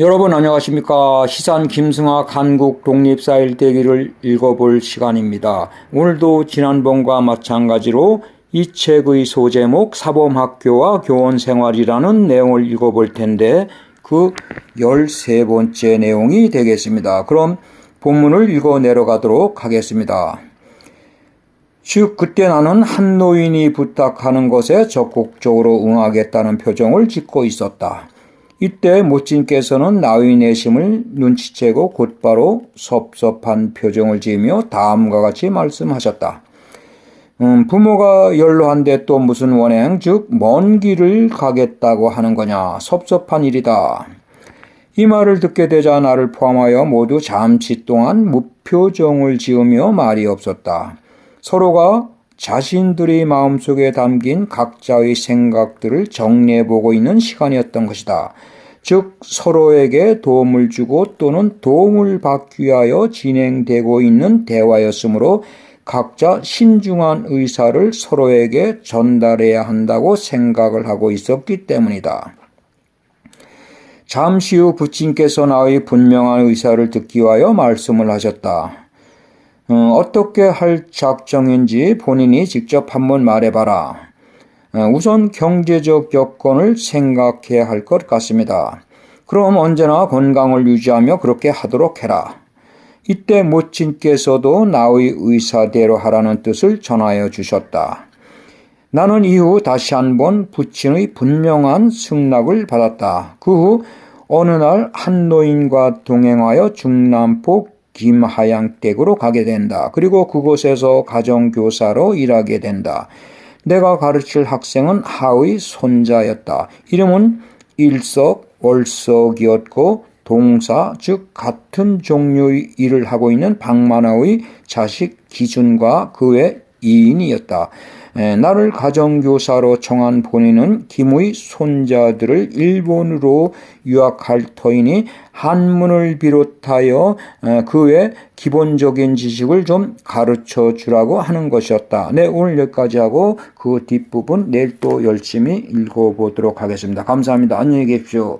여러분 안녕하십니까 시산 김승학 한국 독립사 일대기를 읽어볼 시간입니다. 오늘도 지난번과 마찬가지로 이 책의 소제목 사범학교와 교원생활이라는 내용을 읽어볼 텐데 그 13번째 내용이 되겠습니다. 그럼 본문을 읽어 내려가도록 하겠습니다. 즉 그때 나는 한 노인이 부탁하는 것에 적극적으로 응하겠다는 표정을 짓고 있었다. 이때 모친께서는 나의 내심을 눈치채고 곧바로 섭섭한 표정을 지으며 다음과 같이 말씀하셨다. 음, 부모가 연로한데 또 무슨 원행, 즉, 먼 길을 가겠다고 하는 거냐. 섭섭한 일이다. 이 말을 듣게 되자 나를 포함하여 모두 잠시 동안 무표정을 지으며 말이 없었다. 서로가 자신들의 마음속에 담긴 각자의 생각들을 정리해 보고 있는 시간이었던 것이다. 즉, 서로에게 도움을 주고 또는 도움을 받기 위하여 진행되고 있는 대화였으므로 각자 신중한 의사를 서로에게 전달해야 한다고 생각을 하고 있었기 때문이다. 잠시 후 부친께서 나의 분명한 의사를 듣기 위하여 말씀을 하셨다. 어, 떻게 할 작정인지 본인이 직접 한번 말해봐라. 어, 우선 경제적 여건을 생각해야 할 것 같습니다. 그럼 언제나 건강을 유지하며 그렇게 하도록 해라. 이때 모친께서도 나의 의사대로 하라는 뜻을 전하여 주셨다. 나는 이후 다시 한번 부친의 분명한 승낙을 받았다. 그 후 어느 날 한 노인과 동행하여 중남포 김하양댁으로 가게 된다. 그리고 그곳에서 가정교사로 일하게 된다. 내가 가르칠 학생은 하의 손자였다. 이름은 일석 월석이었고 동사 즉 같은 종류의 일을 하고 있는 박만화의 자식 기준과 그의 이인이었다. 나를 가정교사로 청한 본인은 김의 손자들을 일본으로 유학할 터이니 한문을 비롯하여 그외 기본적인 지식을 좀 가르쳐 주라고 하는 것이었다. 네, 오늘 여기까지 하고 그 뒷부분 내일 또 열심히 읽어보도록 하겠습니다. 감사합니다. 안녕히 계십시오.